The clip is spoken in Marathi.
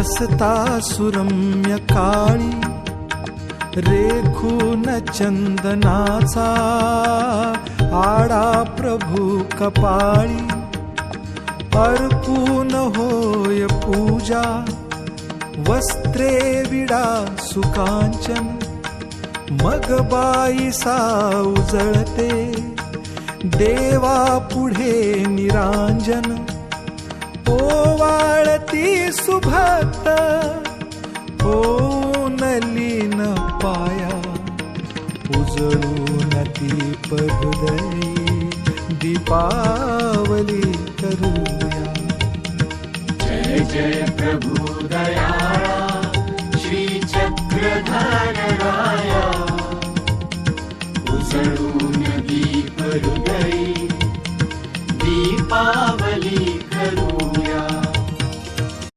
बसता सुरम्य काळी रेखून चंदनाचा आडा प्रभू कपाळी. अर्पून होय पूजा वस्त्रे विडा सुकांचन मग बाई उजळते देवा पुढे निरांजन. ओवाळती सुभा न पाया उजळून ती हृदयी दीपावली करूया. जय जय प्रभु दयाळा श्री चक्रधर राया उजळून दीप हृदयी करूया.